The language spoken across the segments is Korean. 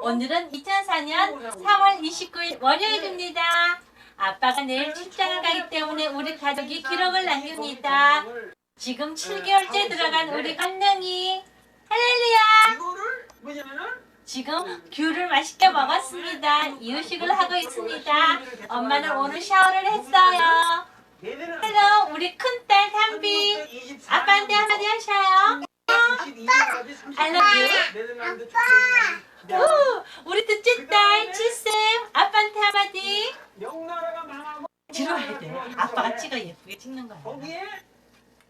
오늘은 2004년 4월 29일 월요일입니다. 아빠가 내일 출장을 가기 때문에 우리 가족이 기록을 남깁니다. 지금 7개월째 들어간 우리 간능이 할렐루야! 지금 귤을 맛있게 먹었습니다. 이유식을 하고 있습니다. 엄마는 오늘 샤워를 했어요. 헬로 우리 큰딸 담비 아빠한테 한마디 하셔요. I love you. 우, 우리 둘째 딸 지쌤 아빠한테 한마디. 명나라가 망하고 들어야 돼. 아빠가 찍어 예쁘게 찍는 거야. 거기에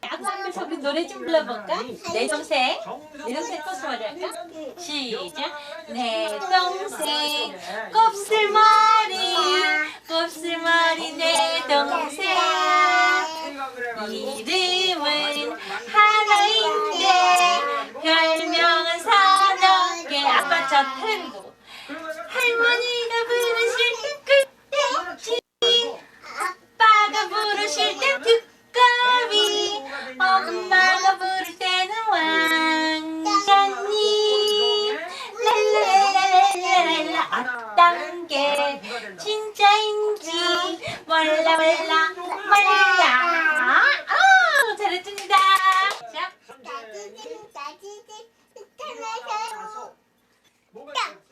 앞에서 우리 노래 좀 불러볼까? 내 동생. 내 동생 또 소리 할까? 시작. 내 동생 곱슬머리 곱슬머리 내 동생 이름 아빠 저 탱고 할머니가 부르실 때 끝이 아빠가 부르실 때 두꺼비 엄마가 부를 때는 왕자님. 랄랄랄랄랄라. 어떤 게 진짜인지 몰라 몰라. 몰라. 아, 잘했습니다. 자. 나도 좀 나도 좀 뭐가 있어요?